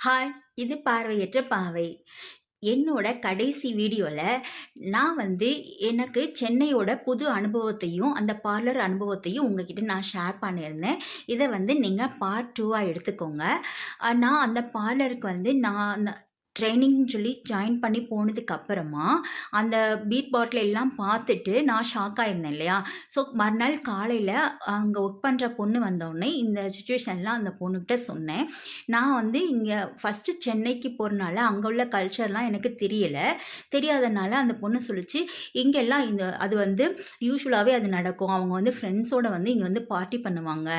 Hi இது பார்வையற்ற பாவை. என்னோட கடைசி வீடியோவில் நான் வந்து எனக்கு சென்னையோட புது அனுபவத்தையும் அந்த பார்லர் அனுபவத்தையும் உங்ககிட்ட நான் ஷேர் பண்ணியிருந்தேன். இதை வந்து நீங்கள் பார்ட் டூவாக எடுத்துக்கோங்க. நான் அந்த பார்லருக்கு வந்து நான் அந்த ட்ரைனிங்னு சொல்லி ஜாயின் பண்ணி போனதுக்கு அப்புறமா அந்த பீட் பாட்டில் எல்லாம் பார்த்துட்டு நான் ஷாக் ஆகிருந்தேன் இல்லையா? ஸோ மறுநாள் காலையில் அங்கே ஒர்க் பண்ணுற பொண்ணு வந்தோடனே இந்த சுச்சுவேஷன்லாம் அந்த பொண்ணுக்கிட்ட சொன்னேன். நான் வந்து இங்கே ஃபஸ்ட்டு சென்னைக்கு போகிறனால அங்கே உள்ள கல்ச்சர்லாம் எனக்கு தெரியலை. தெரியாதனால அந்த பொண்ணு சொல்லிச்சு இங்கெல்லாம் இந்த அது வந்து யூஸ்வலாகவே அது நடக்கும். அவங்க வந்து ஃப்ரெண்ட்ஸோட வந்து இங்கே வந்து பார்ட்டி பண்ணுவாங்க.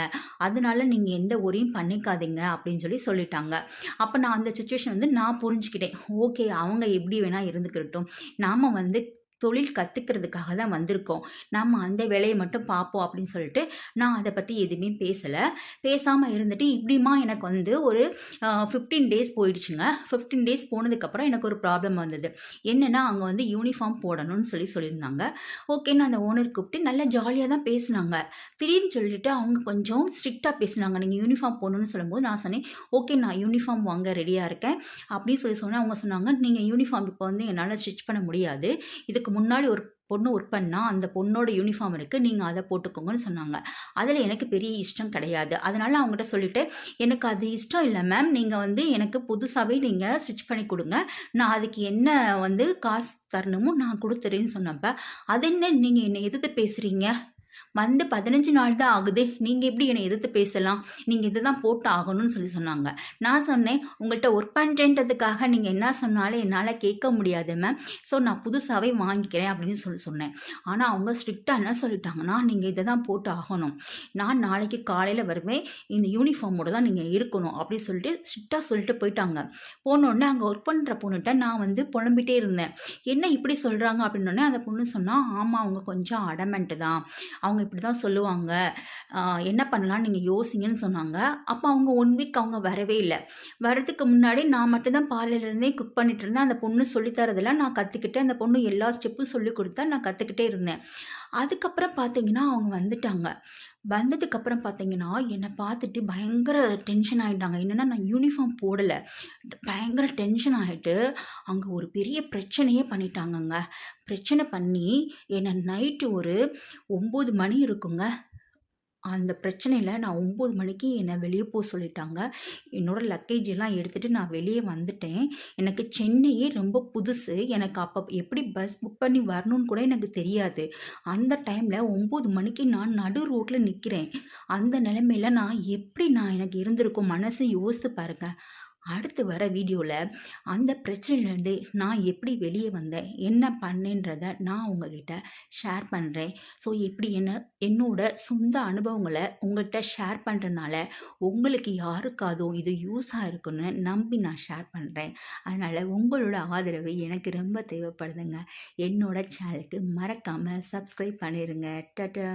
அதனால நீங்கள் எந்த ஒரியும் பண்ணிக்காதீங்க. அப்படின்னு சொல்லி சொல்லிட்டாங்க. அப்போ நான் அந்த சுச்சுவேஷன் வந்து நான் புரிஞ்சுக்கிட்டேன். ஓகே அவங்க எப்படி வேணால் இருந்துக்கிட்டோம் நாம் வந்து தொழில் கற்றுக்கிறதுக்காக தான் வந்திருக்கோம். நம்ம அந்த வேலையை மட்டும் பார்ப்போம் அப்படின்னு சொல்லிட்டு நான் அதை பற்றி எதுவுமே பேசலை. பேசாமல் இருந்துட்டு இப்படிமா எனக்கு வந்து ஒரு ஃபிஃப்டீன் டேஸ் போயிடுச்சுங்க. ஃபிஃப்டீன் டேஸ் போனதுக்கப்புறம் எனக்கு ஒரு ப்ராப்ளம் வந்தது. என்னென்னா அங்கே வந்து யூனிஃபார்ம் போடணும்னு சொல்லி சொல்லியிருந்தாங்க. ஓகேன்னு அந்த ஓனர் கூப்பிட்டு நல்லா ஜாலியாக தான் பேசினாங்க. திடீர்னு சொல்லிட்டு அவங்க கொஞ்சம் ஸ்ட்ரிக்டாக பேசினாங்க. நீங்கள் யூனிஃபார்ம் போடணும்னு சொல்லும்போது நான் சொன்னேன் ஓகே நான் யூனிஃபார்ம் வாங்க ரெடியாக இருக்கேன். அப்படின்னு சொல்லி சொன்னேன். அவங்க சொன்னாங்க நீங்கள் யூனிஃபார்ம் இப்போ வந்து என்னால் ஸ்டிச் பண்ண முடியாது. இதுக்கு முன்னாடி ஒரு பொண்ணு ஒர்க் பண்ணால் அந்த பொண்ணோட யூனிஃபார்ம் இருக்குது நீங்கள் அதை போட்டுக்கோங்கன்னு சொன்னாங்க. அதில் எனக்கு பெரிய இஷ்டம் கிடையாது. அதனால் அவங்ககிட்ட சொல்லிவிட்டு எனக்கு அது இஷ்டம் இல்லை மேம் நீங்கள் வந்து எனக்கு புதுசாகவே நீங்கள் ஸ்டிச் பண்ணி கொடுங்க. நான் அதுக்கு என்ன வந்து காசு தரணுமோ நான் கொடுத்துறேன்னு சொன்னப்ப அது என்ன? நீங்கள் என்னை எதிர்த்து பேசுகிறீங்க வந்து பதினஞ்சு நாள் தான் ஆகுது. நீங்கள் எப்படி என்னை எதிர்த்து பேசலாம்? நீங்கள் இதை தான் போட்டு ஆகணும்னு சொல்லி சொன்னாங்க. நான் சொன்னேன் உங்கள்கிட்ட ஒர்க் பண்ணுறேன்றதுக்காக நீங்கள் என்ன சொன்னாலும் என்னால் கேட்க முடியாது மேம் ஸோ நான் புதுசாகவே வாங்கிக்கிறேன் அப்படின்னு சொல்லி சொன்னேன். ஆனால் அவங்க ஸ்ட்ரிக்டாக என்ன சொல்லிட்டாங்கன்னா நீங்கள் இதை தான் போட்டு ஆகணும். நான் நாளைக்கு காலையில் வருவேன். இந்த யூனிஃபார்மோட தான் நீங்கள் இருக்கணும் அப்படின்னு சொல்லிட்டு ஸ்ட்ரிக்டாக சொல்லிட்டு போயிட்டாங்க. போனோடனே அங்கே ஒர்க் பண்ணுற பொண்ணுகிட்ட நான் வந்து புலம்பிட்டே இருந்தேன். என்ன இப்படி சொல்கிறாங்க அப்படின்னோடனே அந்த பொண்ணு சொன்னால் ஆமாம் அவங்க கொஞ்சம் அடமெண்ட்டு தான். அவங்க இப்படி தான் சொல்லுவாங்க என்ன பண்ணலாம் நீங்கள் யோசிங்கன்னு சொன்னாங்க. அப்போ அவங்க ஒன் வீக் அவங்க வரவே இல்லை. வரதுக்கு முன்னாடி நான் மட்டும்தான் பார்லர்லேருந்தே குக் பண்ணிட்டு இருந்தேன். அந்த பொண்ணு சொல்லித்தரதெல்லாம் நான் கற்றுக்கிட்டேன் அந்த பொண்ணு எல்லா ஸ்டெப்பும் சொல்லி கொடுத்தா நான் கற்றுக்கிட்டே இருந்தேன். அதுக்கப்புறம் பார்த்தீங்கன்னா அவங்க வந்துட்டாங்க. வந்ததுக்கப்புறம் பார்த்தீங்கன்னா என்னை பார்த்துட்டு பயங்கர டென்ஷன் ஆகிட்டாங்க என்னென்னா நான் யூனிஃபார்ம் போடலை. பயங்கர டென்ஷன் ஆகிட்டு அங்கே ஒரு பெரிய பிரச்சனையே பண்ணிட்டாங்கங்க. பிரச்சனை பண்ணி என்னை நைட்டு ஒரு ஒம்பது மணி இருக்குங்க. அந்த பிரச்சனையில் நான் ஒம்பது மணிக்கு என்னை வெளியே போக சொல்லிட்டாங்க. என்னோடய லக்கேஜ் எல்லாம் எடுத்துகிட்டு நான் வெளியே வந்துட்டேன். எனக்கு சென்னையே ரொம்ப புதுசு. எனக்கு அப்போ எப்படி பஸ் புக் பண்ணி வரணும்னு கூட எனக்கு தெரியாது. அந்த டைமில் ஒம்பது மணிக்கு நான் நடு ரோட்டில் நிற்கிறேன் அந்த நிலைமையில் நான் எப்படி நான் எனக்கு இருந்திருக்கும் மனசு யோசித்து பாருங்க. அடுத்து வர வீடியோவில் அந்த பிரச்சனையிலேருந்து நான் எப்படி வெளியே வந்தேன் என்ன பண்ணேன்றதை நான் உங்ககிட்ட ஷேர் பண்ணுறேன் ஸோ எப்படி என்ன என்னோட சொந்த அனுபவங்களை உங்கள்கிட்ட ஷேர் பண்ணுறதுனால உங்களுக்கு யாருக்காதும் இது யூஸாக இருக்குன்னு நம்பி நான் ஷேர் பண்ணுறேன் அதனால் உங்களோட ஆதரவு எனக்கு ரொம்ப தேவைப்படுதுங்க. என்னோட சேனலுக்கு மறக்காமல் சப்ஸ்கிரைப் பண்ணிடுங்க டட்டா.